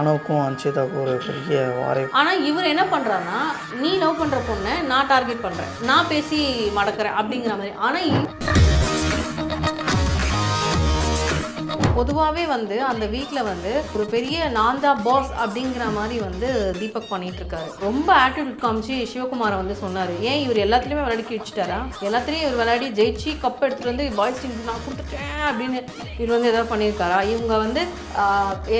ராணுவுக்கும் அன்ஷிதாவுக்கும் ஒரு பெரிய வாரை ஆனால் இவர் என்ன பண்ணுறாருன்னா நீ லவ் பண்ணுற பொண்ணை நான் டார்கெட் பண்ணுறேன் நான் பேசி மடக்கிறேன் அப்படிங்கிற மாதிரி. ஆனால் பொதுவாகவே வந்து அந்த வீட்டில் வந்து ஒரு பெரிய நான் தான் பாஸ் அப்படிங்கிற மாதிரி வந்து தீபக் பண்ணிட்டு இருக்காரு ரொம்ப ஆட்டிடியூட் காமிச்சு சிவகுமாரை வந்து சொன்னார். ஏன் இவர் எல்லாத்துலேயுமே விளையாடி கிழிச்சிட்டாரா எல்லாத்துலேயும் இவர் விளையாடி ஜெயிச்சு கப் எடுத்துகிட்டு வந்து பாய்ஸ் டீம் நான் கொடுத்துட்டேன் அப்படின்னு இவர் வந்து ஏதாவது பண்ணியிருக்காரா? இவங்க வந்து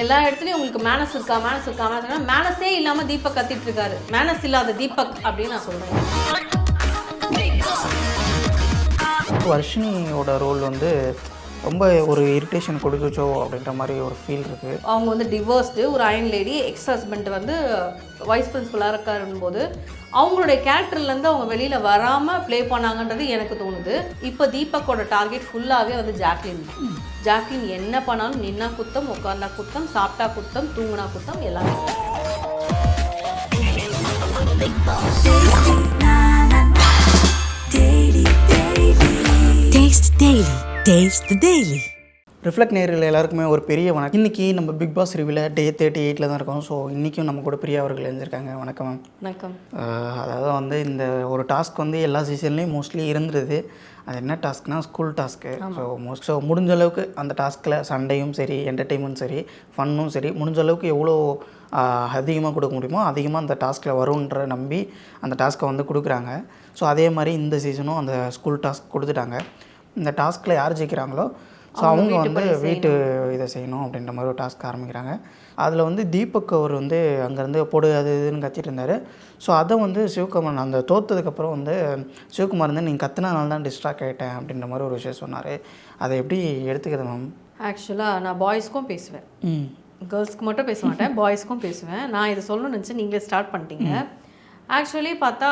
எல்லா இடத்துலையும் உங்களுக்கு மேனஸ் இருக்கா? மேனஸ் இருக்கா? மேனஸ் இருக்கா? மேனஸே இல்லாமல் தீபக் கத்திட்டு இருக்காரு மேனஸ் இல்லாத தீபக் அப்படின்னு நான் சொல்கிறேன் வர்ஷினியோட ரோல் வந்து ரொம்ப ஒரு இரிட்டேஷன் கொடுக்குச்சோ அப்படின்ற மாதிரி ஒரு ஃபீல் இருக்குது அவங்க வந்து டிவோர்ஸ்டு ஒரு அயன் லேடி எக்ஸ் ஹஸ்பண்ட் வந்து வைஸ் பிரின்சிபலாக இருக்காருன்னு போது அவங்களுடைய கேரக்டர்லேருந்து அவங்க வெளியில் வராமல் ப்ளே பண்ணாங்கன்றது எனக்கு தோணுது இப்போ தீபக்கோட டார்கெட் ஃபுல்லாகவே வந்து ஜாக்லின். ஜாக்லின் என்ன பண்ணாலும் நின்னா குத்தம் உட்கார்ந்தா குத்தம் சாப்பிட்டா குத்தம் தூங்குனா குத்தம் எல்லாமே Taste Daily. The Daily. Reflect நேரில் எல்லாருக்குமே ஒரு பெரிய வணக்கம். இன்றைக்கி நம்ம பிக் பாஸ் ரிவியில் டே தேர்ட்டி எயிட்டில் தான் இருக்கோம். ஸோ இன்றைக்கும் நம்ம கூட பிரியா அவர்கள் எழுந்திருக்காங்க வணக்கம் மேம் வணக்கம். அதாவது வந்து இந்த ஒரு டாஸ்க் வந்து எல்லா சீசன்லேயும் மோஸ்ட்லி இருந்துருது அது என்ன டாஸ்க்னா school task so most so முடிஞ்ச அளவுக்கு அந்த டாஸ்கில் சண்டையும் சரி என்டர்டெயின்மெண்ட் சரி ஃபன்னும் சரி முடிஞ்ச அளவுக்கு எவ்வளோ அதிகமாக கொடுக்க முடியுமோ அதிகமாக அந்த டாஸ்கில் வரும்ன்ற நம்பி அந்த டாஸ்க்கை வந்து கொடுக்குறாங்க. ஸோ அதே மாதிரி இந்த சீசனும் அந்த ஸ்கூல் டாஸ்க் கொடுத்துட்டாங்க. இந்த டாஸ்கில் யார் ஜெயிக்கிறாங்களோ ஸோ அவங்க வந்து வீட்டு இதை செய்யணும் அப்படின்ற மாதிரி ஒரு டாஸ்க் ஆரம்பிக்கிறாங்க. அதில் வந்து தீபக் அவர் வந்து அங்கேருந்து போடு அது இதுன்னு கத்திட்டு இருந்தார். ஸோ அதை வந்து சிவகுமார் அந்த தோத்ததுக்கப்புறம் வந்து சிவகுமார் வந்து நீங்கள் கத்துனதுனால தான் டிஸ்ட்ராக்ட் ஆகிட்டேன் அப்படின்ற மாதிரி ஒரு விஷயம் சொன்னார். அதை எப்படி எடுத்துக்கிறது மேம் ஆக்சுவலாக நான் பாய்ஸ்க்கும் பேசுவேன். ம். கேர்ள்ஸ்க்கு மட்டும் பேச மாட்டேன் பாய்ஸ்க்கும் பேசுவேன். நான் இதை சொல்லணும்னு நினச்சி நீங்களே ஸ்டார்ட் பண்ணிட்டீங்க. ஆக்சுவலி பார்த்தா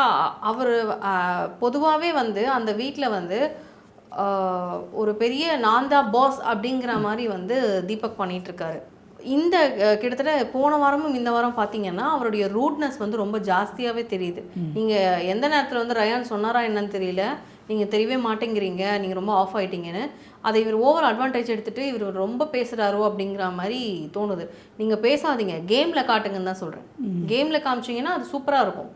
அவர் பொதுவாகவே வந்து அந்த வீட்டில் வந்து ஒரு பெரிய நான் தான் பாஸ் அப்படிங்கிற மாதிரி வந்து தீபக் பண்ணிட்டு இருக்காரு இந்த கிட்டத்தட்ட போன வாரமும் இந்த வாரம் பார்த்தீங்கன்னா அவருடைய ரூட்னஸ் வந்து ரொம்ப ஜாஸ்தியாகவே தெரியுது. நீங்கள் எந்த நேரத்தில் வந்து ரயான் சொன்னாரா என்னன்னு தெரியல. நீங்கள் தெரியவே மாட்டேங்கிறீங்க. நீங்கள் ரொம்ப ஆஃப் ஆயிட்டீங்கன்னு. அதை இவர் ஓவர் அட்வான்டேஜ் எடுத்துட்டு இவர் ரொம்ப பேசுகிறாரோ அப்படிங்கிற மாதிரி தோணுது. நீங்கள் பேசாதீங்க. கேமில் காட்டுங்கன்னு தான் சொல்கிறேன் கேமில் காமிச்சிங்கன்னா அது சூப்பராக இருக்கும்.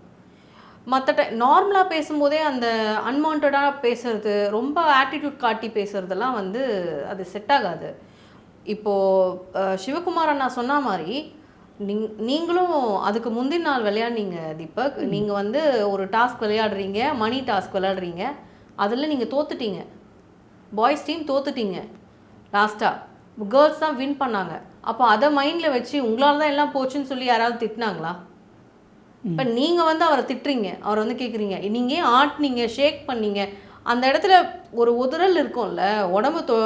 மற்ற டை நார்மலாக பேசும்போதே அந்த அன்வான்டாக பேசுறது ரொம்ப ஆட்டிடியூட் காட்டி பேசுறதெல்லாம் வந்து அது செட் ஆகாது. இப்போது சிவகுமார் அண்ணா சொன்ன மாதிரி நீங் நீங்களும் அதுக்கு முந்தின நாள் விளையாடுனீங்க தீபக். நீங்கள் வந்து ஒரு டாஸ்க் விளையாடுறீங்க மணி டாஸ்க் விளையாடுறீங்க. அதில் நீங்கள் தோத்துட்டீங்க. Boys team தோத்துட்டீங்க. லாஸ்ட்டாக கேர்ள்ஸ் தான் வின் பண்ணாங்க. அப்போ அதை மைண்டில் வச்சு உங்களால தான் எல்லாம் போச்சுன்னு சொல்லி யாராவது திட்டினாங்களா? இப்போ நீங்கள் வந்து அவரை திட்டுறீங்க அவரை வந்து கேட்குறீங்க நீங்கள் ஏன் ஆட்டினீங்க ஷேக் பண்ணீங்க? அந்த இடத்துல ஒரு உதறல் இருக்கும்ல உடம்பு தொ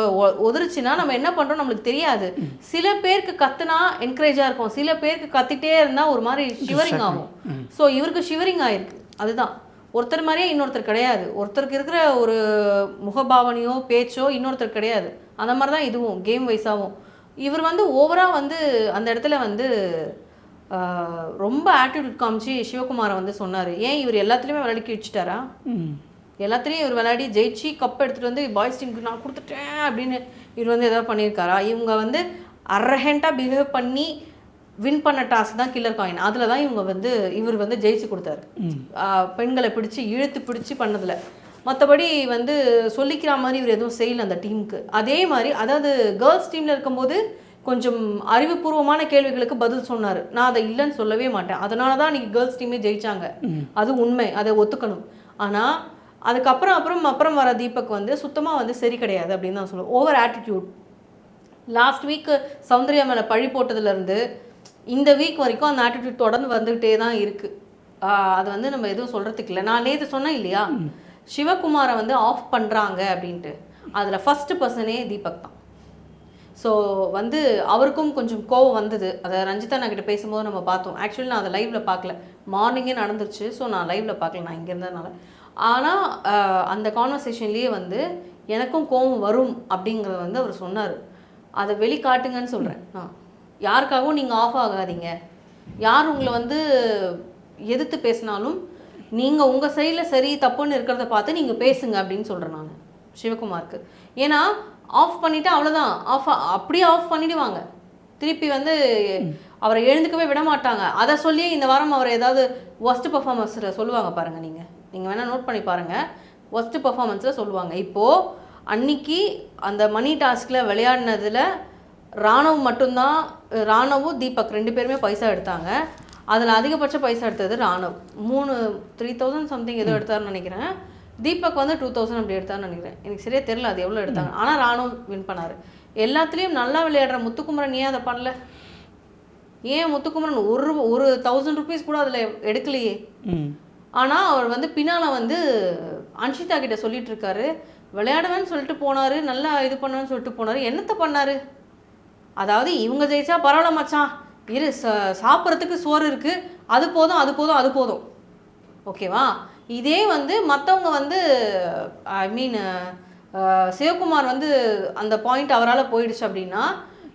உதிருச்சுன்னா நம்ம என்ன பண்ணுறோம் நம்மளுக்கு தெரியாது. சில பேருக்கு கத்துனா என்கரேஜாக இருக்கும். சில பேருக்கு கத்திட்டே இருந்தால் ஒரு மாதிரி ஷிவரிங் ஆகும். ஸோ இவருக்கு ஷிவரிங் ஆயிருக்கு. அதுதான். ஒருத்தர் மாதிரியே இன்னொருத்தர் கிடையாது. ஒருத்தருக்கு இருக்கிற ஒரு முகபாவனையோ பேச்சோ இன்னொருத்தர் கிடையாது. அந்த மாதிரி தான் இதுவும் கேம் வைஸாகவும் இவர் வந்து ஓவராக வந்து அந்த இடத்துல வந்து ரொம்ப ஆட்டிடியூட் காமிச்சு சிவகுமாரை வந்து சொன்னார். ஏன் இவர் எல்லாத்துலேயுமே விளையாடி கிழிச்சிட்டாரா ம். எல்லாத்துலேயும் இவர் விளையாடி ஜெயிச்சு கப் எடுத்துகிட்டு வந்து பாய்ஸ் டீமுக்கு நான் கொடுத்துட்டேன் அப்படின்னு இவர் வந்து ஏதாவது பண்ணியிருக்காரா? இவங்க வந்து அரஹெண்ட்டாக பிஹேவ் பண்ணி வின் பண்ண டாஸ்க் தான் கில்லர் காயின் அதில் தான் இவங்க வந்து இவர் வந்து ஜெயிச்சு கொடுத்தாரு. பெண்களை பிடிச்சி இழுத்து பிடிச்சி பண்ணதில். மற்றபடி வந்து சொல்லிக்கிற மாதிரி இவர் எதுவும் செய்யல அந்த டீமுக்கு அதே மாதிரி அதாவது கேர்ள்ஸ் டீமில் இருக்கும்போது கொஞ்சம் அறிவுபூர்வமான கேள்விகளுக்கு பதில் சொன்னார். நான் அதை இல்லைன்னு சொல்லவே மாட்டேன். அதனால தான் இன்னைக்கு கேர்ள்ஸ் டீமே ஜெயிச்சாங்க அது உண்மை. அதை ஒத்துக்கணும். ஆனால் அதுக்கப்புறம் அப்புறம் அப்புறம் வர தீபக் வந்து சுத்தமாக வந்து சரி கிடையாது அப்படின்னு தான் சொல்லுவேன் over attitude last week Soundarya மேலே பழி போட்டதுலேருந்து இந்த வீக் வரைக்கும் அந்த ஆட்டிடியூட் தொடர்ந்து வந்துக்கிட்டே தான் இருக்குது அது வந்து நம்ம எதுவும் சொல்கிறதுக்கு இல்லை. நான் நேற்று சொன்னேன் இல்லையா? சிவகுமாரை வந்து ஆஃப் பண்ணுறாங்க அப்படின்ட்டு. அதில் ஃபஸ்ட்டு பர்சனே தீபக் தான். ஸோ வந்து அவருக்கும் கொஞ்சம் கோவம் வந்தது. அதை ரஞ்சிதா நான் கிட்ட பேசும்போது நம்ம பார்த்தோம். ஆக்சுவலி நான் அதை லைவ்ல பார்க்கல. மார்னிங்கே நடந்துருச்சு. ஸோ நான் லைவ்ல பார்க்கல. நான் இங்கே இருந்ததுனால. ஆனால் அந்த கான்வர்சேஷன்லேயே வந்து எனக்கும் கோவம் வரும் அப்படிங்கிறத வந்து அவர் சொன்னார். அதை வெளிக்காட்டுங்கன்னு சொல்கிறேன் நான் யாருக்காகவும் நீங்கள் ஆஃப் ஆகாதீங்க. யார் உங்களை வந்து எதிர்த்து பேசினாலும் நீங்கள் உங்கள் சைடில் சரி தப்புன்னு இருக்கிறத பார்த்து நீங்கள் பேசுங்க அப்படின்னு சொல்கிறேன் நான். சிவகுமாருக்கு. ஏன்னா ஆஃப் பண்ணிவிட்டு அவ்வளோதான் ஆஃப் அப்படியே ஆஃப் பண்ணிடுவாங்க. திருப்பி வந்து அவரை எழுந்துக்கவே விட மாட்டாங்க. அதை சொல்லியே இந்த வாரம் அவர் ஏதாவது ஒஸ்ட் பர்ஃபார்மன்ஸில் சொல்லுவாங்க பாருங்கள் நீங்கள் நீங்கள் வேணால் நோட் பண்ணி பாருங்கள் ஒஸ்ட் பர்ஃபார்மன்ஸில் சொல்லுவாங்க. இப்போது அன்னைக்கு அந்த மணி டாஸ்கில் விளையாடினதில் ராணவ் மட்டும்தான் ராணவும் தீபக் ரெண்டு பேருமே பைசா எடுத்தாங்க. அதில் அதிகபட்ச பைசா எடுத்தது ராணவ். மூணு த்ரீ தௌசண்ட் சம்திங் ஏதோ எடுத்தாருன்னு நினைக்கிறேன். தீபக் வந்து டூ தௌசண்ட் அப்படி எடுத்தாருன்னு நினைக்கிறேன். எனக்கு சரியா தெரியல அது எவ்வளோ எடுத்தாங்க. ஆனால் ராணவ் வின் பண்ணார். எல்லாத்துலேயும் நல்லா விளையாடுற முத்துக்குமரன் ஏன் அதை பண்ணல? ஏன் முத்துக்குமரன் ஒரு ஒரு தௌசண்ட் ருபீஸ் கூட அதில் எடுக்கலையே? ஆனால் அவர் வந்து பின்னால் வந்து அன்ஷிதா கிட்ட சொல்லிட்டு இருக்காரு. விளையாடுவேன்னு சொல்லிட்டு போனார் நல்லா இது பண்ணுவேன்னு சொல்லிட்டு போனார். என்னத்தை பண்ணாரு? அதாவது இவங்க ஜெயிச்சா பரவாயில்ல மச்சான். இரு ச சாப்பிட்றதுக்கு சோறு இருக்குது அது போதும் அது போதும் அது போதும். ஓகேவா? இதே வந்து மற்றவங்க வந்து ஐ மீன் சிவகுமார் வந்து அந்த பாயிண்ட் அவரால் போயிடுச்சு அப்படின்னா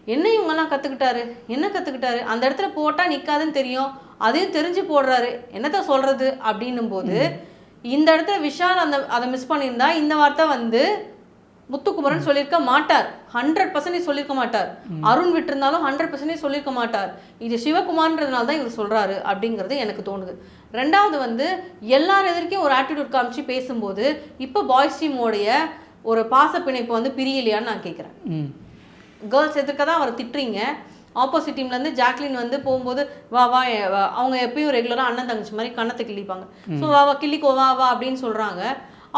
என்ன இவங்கெல்லாம் கற்றுக்கிட்டாரு என்ன கற்றுக்கிட்டாரு அந்த இடத்துல போட்டால் நிற்காதுன்னு தெரியும். அதையும் தெரிஞ்சு போடுறாரு. என்னத்த சொல்கிறது அப்படின்னும் போது இந்த இடத்துல விஷால் அந்த அதை மிஸ் பண்ணியிருந்தா இந்த வார்த்தை வந்து முத்துக்குமரன் சொல்லியிருக்க மாட்டார். ஹண்ட்ரட் பர்சன்டேஜ் சொல்லியிருக்க மாட்டார். அருண் விட்டிருந்தாலும் ஹண்ட்ரட் பர்சன்டேஜ் சொல்லியிருக்க மாட்டார். இது சிவகுமார்ன்றதுனால தான் இவர் சொல்றாரு அப்படிங்கிறது எனக்கு தோணுது. ரெண்டாவது வந்து எல்லார் எதிர்க்கும் ஒரு ஆட்டிடியூட் காமிச்சு பேசும்போது இப்போ பாய்ஸ் டீமோடைய ஒரு பாச பிணைப்பு வந்து பிரியலையான்னு நான் கேட்குறேன் கேர்ள்ஸ் எதிர்க்க தான் அவரை திட்டுறீங்க. ஆப்போசிட் டீம்லேருந்து ஜாக்லின் வந்து போகும்போது வா வா, அவங்க எப்பயும் ரெகுலராக அண்ணன் தங்கச்சி மாதிரி கண்ணத்தை கிள்ளிப்பாங்க. ஸோ வா வா கிள்ளிக்கோ வா வா அப்படின்னு சொல்கிறாங்க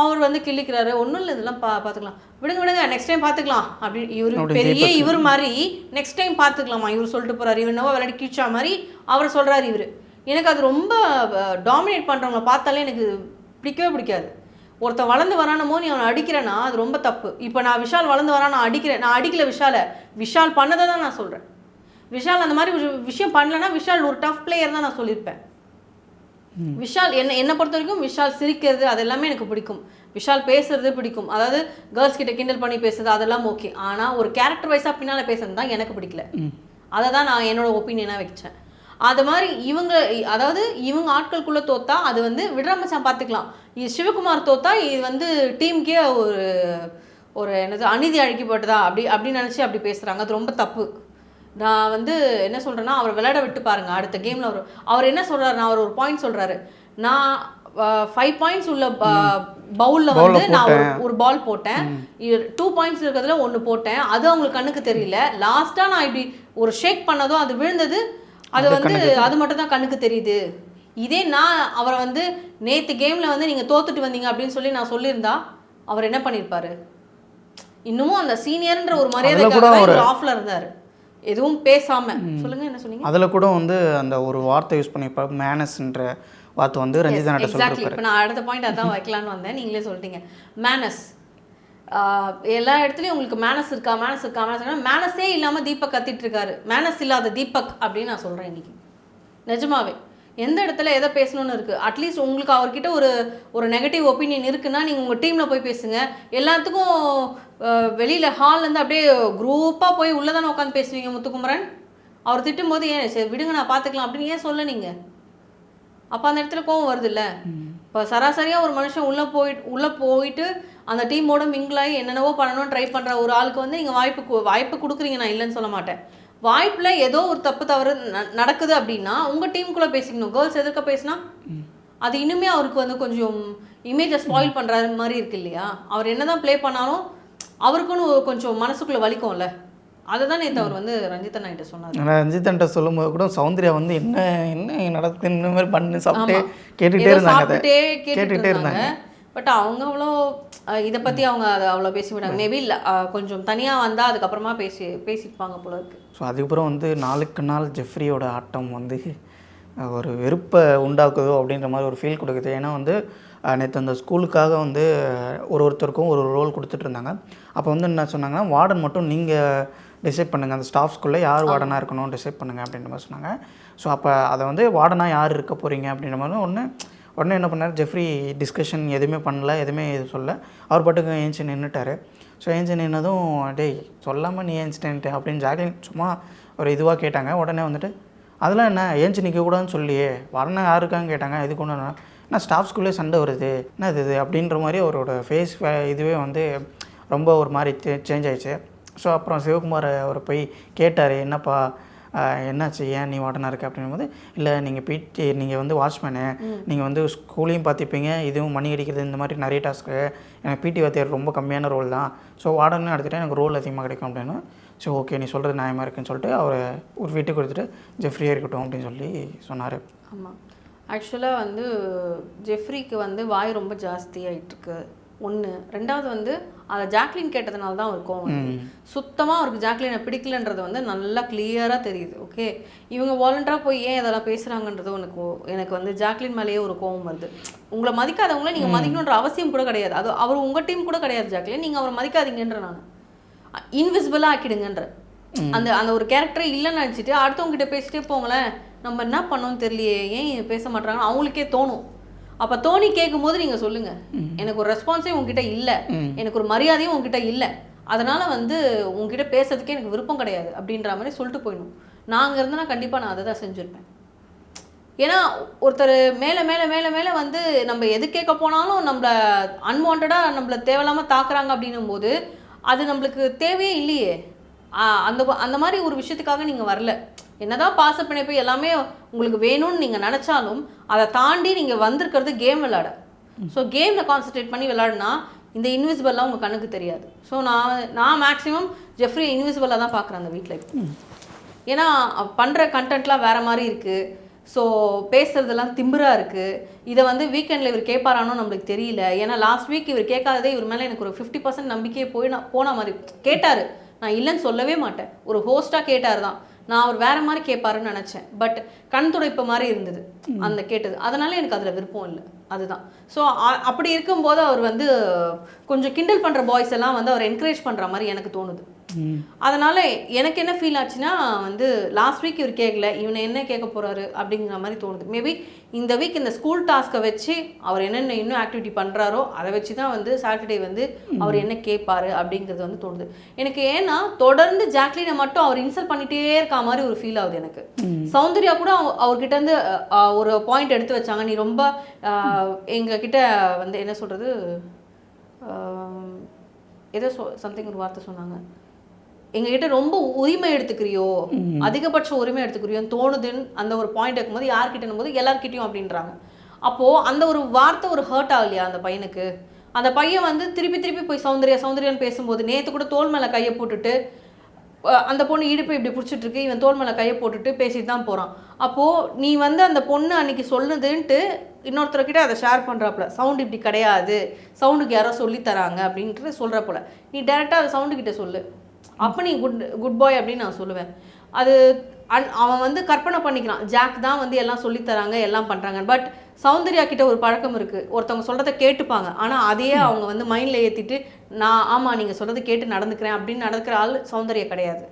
அவர் வந்து கிள்ளிக்கிறாரு. ஒன்றும் இல்லை இதெல்லாம் பா பார்த்துக்கலாம் விடுங்க விடுங்க நெக்ஸ்ட் டைம் பார்த்துக்கலாம். அப்படி இவர் பெரிய இவர் மாதிரி நெக்ஸ்ட் டைம் பார்த்துக்கலாமா? இவர் சொல்லிட்டு போறாரு இவர் என்னவோ விளையாடி கீழ்ச்சா மாதிரி அவர் சொல்றாரு இவர். எனக்கு அது ரொம்ப டாமினேட் பண்ணுறவங்கள பார்த்தாலே எனக்கு பிடிக்கவே பிடிக்காது. ஒருத்தன் வளர்ந்து வரானமோ நீ அவனை அடிக்கிறேன்னா அது ரொம்ப தப்பு. இப்போ நான் விஷால் வளர்ந்து வரான் நான் அடிக்கிறேன். நான் அடிக்கல விஷாலை. விஷால் பண்ணதை தான் நான் சொல்கிறேன் விஷால் அந்த மாதிரி விஷயம் பண்ணலன்னா விஷால் ஒரு டஃப் பிளேயர் தான் நான் சொல்லியிருப்பேன். விஷால் என்ன என்னை பொறுத்த வரைக்கும் விஷால் சிரிக்கிறது அது எல்லாமே எனக்கு பிடிக்கும். விஷால் பேசுறது பிடிக்கும். அதாவது கேர்ள்ஸ் கிட்ட கிண்டல் பண்ணி பேசுறது அதெல்லாம் ஓகே ஆனால் ஒரு கேரக்டர் வைஸாக பின்னால் பேசுறது தான் எனக்கு பிடிக்கல. அதை தான் நான் என்னோட ஒப்பீனியனாக வச்சேன். அது மாதிரி இவங்க அதாவது இவங்க ஆட்களுக்குள்ளே தோத்தா அது வந்து விடுற மச்சான் பார்த்துக்கலாம் இது சிவகுமார் தோத்தா இது வந்து டீமுக்கே ஒரு ஒரு என்னது அநீதி அழைக்கப்பட்டதா? அப்படி அப்படின்னு நினச்சி அப்படி பேசுகிறாங்க அது ரொம்ப தப்பு. நான் வந்து என்ன சொல்கிறேன்னா அவர் விளையாட விட்டு பாருங்க. அடுத்த கேமில் அவர் அவர் என்ன சொல்றாரு? நான் அவர் ஒரு பாயிண்ட் சொல்கிறாரு நான் ஃபைவ் பாயிண்ட்ஸ் உள்ள பவுலில் வந்து நான் ஒரு பால் போட்டேன். டூ பாயிண்ட்ஸ் இருக்கிறதுல ஒன்று போட்டேன். அது அவங்களுக்கு கண்ணுக்கு தெரியல. லாஸ்ட்டாக நான் இப்படி ஒரு ஷேக் பண்ணதும் அது விழுந்தது. அது வந்து அது மட்டும் தான் கண்ணுக்கு தெரியுது. இதே நான் அவரை வந்து நேற்று கேமில் வந்து நீங்கள் தோத்துட்டு வந்தீங்க அப்படின்னு சொல்லி நான் சொல்லியிருந்தா அவர் என்ன பண்ணியிருப்பாரு? இன்னமும் அந்த சீனியர்ன்ற ஒரு இவர் ஆஃப்ல இருந்தார். எதுவும் பேசாம. சொல்லுங்க என்ன சொன்னீங்க? அதில் கூட வந்து அந்த ஒரு வார்த்தை யூஸ் பண்ணியிருப்பார் மேனஸ்ன்ற வார்த்தை வந்து ரஞ்சிதனாட்ட சொல்லியிருப்பாரு இப்போ நான் அடுத்த பாயிண்ட் அதான் வைக்கலான்னு வந்தேன். நீங்களே சொல்லிட்டீங்க. மேனஸ் எல்லா இடத்துலையும் உங்களுக்கு மேனஸ் இருக்கா மேனஸ் இருக்கா மேனஸ் மேனஸே இல்லாமல் தீபக் கத்திட்டு இருக்காரு. மேனஸ் இல்லாத தீபக் அப்படின்னு நான் சொல்கிறேன் இன்னைக்கு. நிஜமாவே. எந்த இடத்துல எதை பேசணும்னு இருக்குது அட்லீஸ்ட் உங்களுக்கு அவர்கிட்ட ஒரு ஒரு நெகட்டிவ் ஒப்பீனியன் இருக்குன்னா நீங்கள் உங்கள் டீமில் போய் பேசுங்க. எல்லாத்துக்கும் வெளியில் ஹால்லேருந்து அப்படியே குரூப்பாக போய் உள்ளே தானே உட்காந்து பேசுவீங்க முத்துக்குமரன்? அவர் திட்டும்போது ஏன் சரி விடுங்க நான் பார்த்துக்கலாம் அப்படின்னு ஏன் சொல்ல நீங்கள் அப்போ அந்த இடத்துல கோவம் வருதுல்ல? இப்போ சராசரியாக ஒரு மனுஷன் உள்ளே போயிட்டு உள்ளே போயிட்டு அந்த டீமோட மிங்கிளாகி என்னென்னவோ பண்ணணும்னு ட்ரை பண்ணுற ஒரு ஆளுக்கு வந்து நீங்கள் வாய்ப்பு வாய்ப்பு கொடுக்குறீங்க நான் இல்லைன்னு சொல்ல மாட்டேன். வாய்ப்பில் ஏதோ ஒரு தப்பு தவறு ந- நடக்குது அப்படின்னா உங்கள் டீமுக்குள்ளே பேசிக்கணும். கேர்ள்ஸ் எதிர்க்க பேசினா அது இன்னுமே அவருக்கு வந்து கொஞ்சம் இமேஜை ஸ்பாயில் பண்ணுற மாதிரி இருக்கு இல்லையா? அவர் என்ன தான் ப்ளே பண்ணாலும் அவருக்குன்னு கொஞ்சம் மனசுக்குள்ளே வலிக்கும்ல? அதை தான் நேற்று அவர் வந்து ரஞ்சிதன் நாயிட்ட சொன்னார். ரஞ்சிதன்ட்ட சொல்லும்போது கூட சௌந்தர்யா வந்து என்ன என்ன நடக்குது இந்த மாதிரி பண்ணு சாப்பிட்டு. கேட்டுகிட்டே இருந்தாங்க கேட்டுகிட்டே இருந்தாங்க. பட் அவங்க அவ்வளோ இதை பற்றி அவங்க அதை அவ்வளோ பேசி விடாங்க மேபி இல்லை கொஞ்சம் தனியாக வந்தால் அதுக்கப்புறமா பேசி பேசியிருப்பாங்க போல இருக்கு. ஸோ அதுக்கப்புறம் வந்து நாளுக்கு நாள் ஜெஃப்ரியோட ஆட்டம் வந்து ஒரு வெறுப்பை உண்டாக்குதோ அப்படின்ற மாதிரி ஒரு ஃபீல் கொடுக்குது. ஏன்னா வந்து நேற்று அந்த ஸ்கூலுக்காக வந்து ஒரு ஒருத்தருக்கும் ஒரு ரோல் கொடுத்துட்டு இருந்தாங்க. அப்போ வந்து என்ன சொன்னாங்கன்னா வார்டன் மட்டும் நீங்கள் டிசைட் பண்ணுங்கள் அந்த ஸ்டாஃப்ஸ்குள்ளே யார் வார்டனாக இருக்கணும் டிசைட் பண்ணுங்கள் அப்படின்ற மாதிரி சொன்னாங்க. ஸோ அப்போ அதை வந்து வார்டனாக யார் இருக்க போகிறீங்க அப்படின்ற மாதிரி ஒன்று உடனே என்ன பண்ணார் ஜெஃப்ரி டிஸ்கஷன் எதுவுமே பண்ணல எதுவுமே இது சொல்ல அவர் பாட்டுக்கு ஏஞ்சி நின்றுட்டாரு ஸோ ஏஞ்சி நின்னதும் டேய் சொல்லாமல் நீ ஏஞ்சிட்டேன்ட்டு அப்படின்னு ஜாக்லின் சும்மா ஒரு இதுவாக கேட்டாங்க. உடனே வந்துட்டு அதெல்லாம் என்ன? ஏஞ்சி நிற்கக்கூடாதுன்னு சொல்லியே. வரணும் யாருக்கான்னு கேட்டாங்க. இதுக்கு ஒன்று என்ன ஸ்டாஃப்ஸ்குள்ளே சண்டை வருது? என்ன இது? இது அப்படின்ற மாதிரி அவரோட ஃபேஸ் இதுவே வந்து ரொம்ப ஒரு மாதிரி சேஞ்ச் ஆயிடுச்சு. ஸோ அப்புறம் சிவகுமார் அவர் போய் கேட்டார் என்னப்பா என்னாச்சு? ஏன் நீ வார்டனாக இருக்க? அப்படின்னும்போது இல்லை நீங்கள் பிடி நீங்கள் வந்து வாட்ச்மேனு நீங்கள் வந்து ஸ்கூலையும் பார்த்துப்பீங்க இதுவும் மணி அடிக்கிறது இந்த மாதிரி நிறைய டாஸ்க்கு எனக்கு பிடி வாத்தியார் ரொம்ப கம்மியான ரோல் தான். ஸோ வார்டன்னு எடுத்துகிட்டா எனக்கு ரோல் அதிகமாக கிடைக்கும் அப்படின்னு. ஸோ ஓகே நீ சொல்கிறது நியாயமாக இருக்குன்னு சொல்லிட்டு அவரை ஒரு வீட்டுக்கு கொடுத்துட்டு ஜெஃப்ரியாக இருக்கட்டும் அப்படின்னு சொல்லி சொன்னார். ஆமாம் ஆக்சுவலாக வந்து ஜெஃப்ரிக்கு வந்து வாய் ரொம்ப ஜாஸ்தி ஆயிட்டிருக்கு ஒன்று ரெண்டாவது வந்து அதை ஜாக்லின் கேட்டதுனால தான் கோவம் சுத்தமாக அவருக்கு ஜாக்லினை பிடிக்கலன்றது வந்து நல்லா கிளியராக தெரியுது ஓகே இவங்க வாலண்டராக போய் ஏன் இதெல்லாம் பேசுகிறாங்கன்றது உனக்கு ஓ- எனக்கு வந்து ஜாக்லின் மேலேயே ஒரு கோவம் வருது. உங்களை மதிக்காதவங்கள நீங்கள் மதிக்கணுன்ற அவசியம் கூட கிடையாது. அது அவர் உங்கள் டீம் கூட கிடையாது ஜாக்லின். நீங்கள் அவரை மதிக்காதீங்கன்ற நான். இன்விசிபிளாக ஆக்கிடுங்கன்ற. அந்த அந்த ஒரு கேரக்டரே இல்லைன்னு நினச்சிட்டு அடுத்தவங்க கிட்ட பேசிட்டே போங்களேன். நம்ம என்ன பண்ணோம்னு தெரியலையே. ஏன் பேச மாட்டாங்கன்னு அவங்களுக்கே தோணும். அப்போ தோணி கேட்கும்போது நீங்கள் சொல்லுங்கள் எனக்கு ஒரு ரெஸ்பான்ஸே உங்ககிட்ட இல்லை. எனக்கு ஒரு மரியாதையும் உங்ககிட்ட இல்லை. அதனால வந்து உங்ககிட்ட பேசுறதுக்கே எனக்கு விருப்பம் கிடையாது அப்படின்ற மாதிரி சொல்லிட்டு போயிடணும். நாங்கள் இருந்தேன்னா கண்டிப்பாக நான் அதை தான் செஞ்சுருப்பேன். ஏன்னா ஒருத்தர் மேலே மேலே மேலே மேலே வந்து நம்ம எது கேட்க போனாலும் நம்மளை அன்வான்டாக நம்மளை தேவையில்லாமல் தாக்குறாங்க அப்படின்னும் போது அது நம்மளுக்கு தேவையே இல்லையே. அந்த அந்த மாதிரி ஒரு விஷயத்துக்காக நீங்கள் வரல. என்னதான் பாச பிணைப்பு எல்லாமே உங்களுக்கு வேணும்னு நீங்கள் நினச்சாலும் அதை தாண்டி நீங்கள் வந்திருக்கிறது கேம் விளையாட. ஸோ கேமில் கான்சென்ட்ரேட் பண்ணி விளையாடினா இந்த இன்விசிபிள்லாம் உங்கள் கண்ணுக்கு தெரியாது. ஸோ நான் நான் மேக்ஸிமம் ஜெஃப்ரி இன்விசிபிளாக தான் பார்க்குறேன் அந்த வீட்டில் இப்போ. ஏன்னா பண்ணுற கண்டென்ட்லாம் வேற மாதிரி இருக்குது ஸோ பேசுறதெல்லாம் திமிரா இருக்குது இதை வந்து வீக்கெண்டில் இவர் கேட்பாரானோ நம்மளுக்கு தெரியல. ஏன்னா லாஸ்ட் வீக் இவர் கேட்காததே இவர் மேலே எனக்கு ஒரு ஃபிஃப்டி பர்சன்ட் நம்பிக்கையே போய் நான் போன மாதிரி. கேட்டார். நான் இல்லைன்னு சொல்லவே மாட்டேன். ஒரு ஹோஸ்ட்டாக கேட்டார் தான். நான் அவர் வேற மாதிரி கேட்பாருன்னு நினச்சேன். பட் கண் துடைப்பு மாதிரி இருந்தது. அந்த கேட்டது. அதனால எனக்கு அதில் விருப்பம் இல்லை. அதுதான். ஸோ அப்படி இருக்கும்போது அவர் வந்து கொஞ்சம் கிண்டல் பண்ணுற பாய்ஸ் எல்லாம் வந்து அவர் என்கரேஜ் பண்ணுற மாதிரி எனக்கு தோணுது. அதனால எனக்கு என்ன ஃபீல் ஆச்சுன்னா வந்து லாஸ்ட் வீக் இவர் கேட்கல இவனை என்ன கேட்க போறாரு அப்படிங்கிற மாதிரி தோணுது. மேபி இந்த வீக் இந்த ஸ்கூல் டாஸ்க்கை வச்சு அவர் என்னென்ன இன்னும் ஆக்டிவிட்டி பண்ணுறாரோ அதை வச்சு தான் வந்து சாட்டர்டே வந்து அவர் என்ன கேட்பாரு அப்படிங்கிறது வந்து தோணுது. எனக்கு ஏன்னா தொடர்ந்து ஜாக்லினை மட்டும் அவர் இன்சல்ட் பண்ணிட்டே இருக்க மாதிரி ஒரு ஃபீல் ஆகுது எனக்கு. சௌந்தர்யா கூட அவ- அவர்கிட்ட இருந்து ஒரு பாயிண்ட் எடுத்து வச்சாங்க. நீ ரொம்ப அஹ், எங்க கிட்ட வந்து என்ன சொல்றது அஹ், ஏதோ சம்திங் ஒரு வார்த்தை சொன்னாங்க. எங்ககிட்ட ரொம்ப உரிமை எடுத்துக்கிறியோ அதிகபட்ச உரிமை எடுத்துக்கிறியோன்னு தோணுதுன்னு அந்த ஒரு பாயிண்ட் இருக்கும்போது யார்கிட்டனும் போது எல்லார்கிட்டயும் அப்படின்றாங்க. அப்போ அந்த ஒரு வார்த்தை ஒரு ஹர்ட் ஆகலையா அந்த பையனுக்கு? அந்த பையன் வந்து திருப்பி திருப்பி போய் சௌந்தர்யா சௌந்தர்யான்னு பேசும்போது நேத்து கூட தோல் மேல கையை போட்டுட்டு அந்த பொண்ணு இடுப்பு இப்படி பிடிச்சிட்டு இருக்கு இவன் தோல் மேலே கையை போட்டுட்டு பேசிட்டு தான் போகிறான் அப்போது நீ வந்து அந்த பொண்ணு அன்னைக்கு சொல்லுதுன்ட்டு இன்னொருத்தர்கிட்ட அதை ஷேர் பண்ணுறாப்புல சவுண்ட் இப்படி கிடையாது. சவுண்டுக்கு யாரோ சொல்லி தராங்க அப்படின்ட்டு சொல்கிறப்போல நீ டேரெக்டாக அதை சவுண்டு கிட்ட சொல்லு. அப்போ நீ குட் குட் பாய் அப்படின்னு நான் சொல்லுவேன். அது அன் அவன் வந்து கற்பனை பண்ணிக்கிறான். ஜாக் தான் வந்து எல்லாம் சொல்லித் தராங்க எல்லாம் பண்ணுறாங்க பட் சௌந்தர்யா கிட்ட ஒரு பழக்கம் இருக்குது ஒருத்தவங்க சொல்கிறத கேட்டுப்பாங்க. ஆனால் அதையே அவங்க வந்து மைண்டில் ஏற்றிட்டு நான் ஆமாம் நீங்கள் சொல்கிறத கேட்டு நடந்துக்கிறேன். அப்படின்னு நடக்கிற ஆள் சௌந்தர்யா கிடையாது.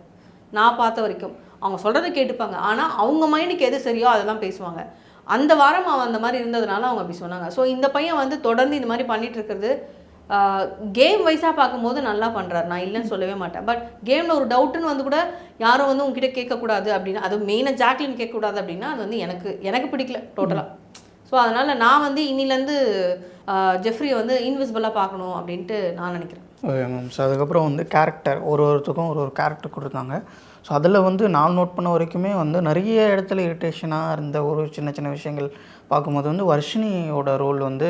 நான் பார்த்த வரைக்கும். அவங்க சொல்கிறத கேட்டுப்பாங்க. ஆனால் அவங்க மைண்டுக்கு எது சரியோ அதை தான் பேசுவாங்க. அந்த வாரம் அவன் அந்த மாதிரி இருந்ததுனால அவங்க அப்படி சொன்னாங்க. ஸோ இந்த பையன் வந்து தொடர்ந்து இந்த மாதிரி பண்ணிட்டு இருக்கிறது கேம் வைஸாக பார்க்கும்போது நல்லா பண்ணுறாரு நான் இல்லைன்னு சொல்லவே மாட்டேன். பட் கேமில் ஒரு டவுட்டுன்னு வந்து கூட யாரும் வந்து உங்ககிட்ட கேட்கக்கூடாது அப்படின்னா அது மெயினாக ஜாக்லின் கேட்கக்கூடாது அப்படின்னா அது வந்து எனக்கு எனக்கு பிடிக்கல டோட்டலாக ஸோ அதனால் நான் வந்து இன்னிலேருந்து ஜெஃப்ரியை வந்து இன்விசிபிளாக பார்க்கணும் அப்படின்ட்டு நான் நினைக்கிறேன். ஓகே மேம் ஸோ அதுக்கப்புறம் வந்து கேரக்டர் ஒரு ஒருத்தருக்கும் ஒரு ஒரு கேரக்டர் கொடுத்தாங்க. ஸோ அதில் வந்து நான் நோட் பண்ண வரைக்குமே வந்து நிறைய இடத்துல இரிட்டேஷனாக இருந்த ஒரு சின்ன சின்ன விஷயங்கள் பார்க்கும்போது வந்து வர்ஷினியோட ரோல் வந்து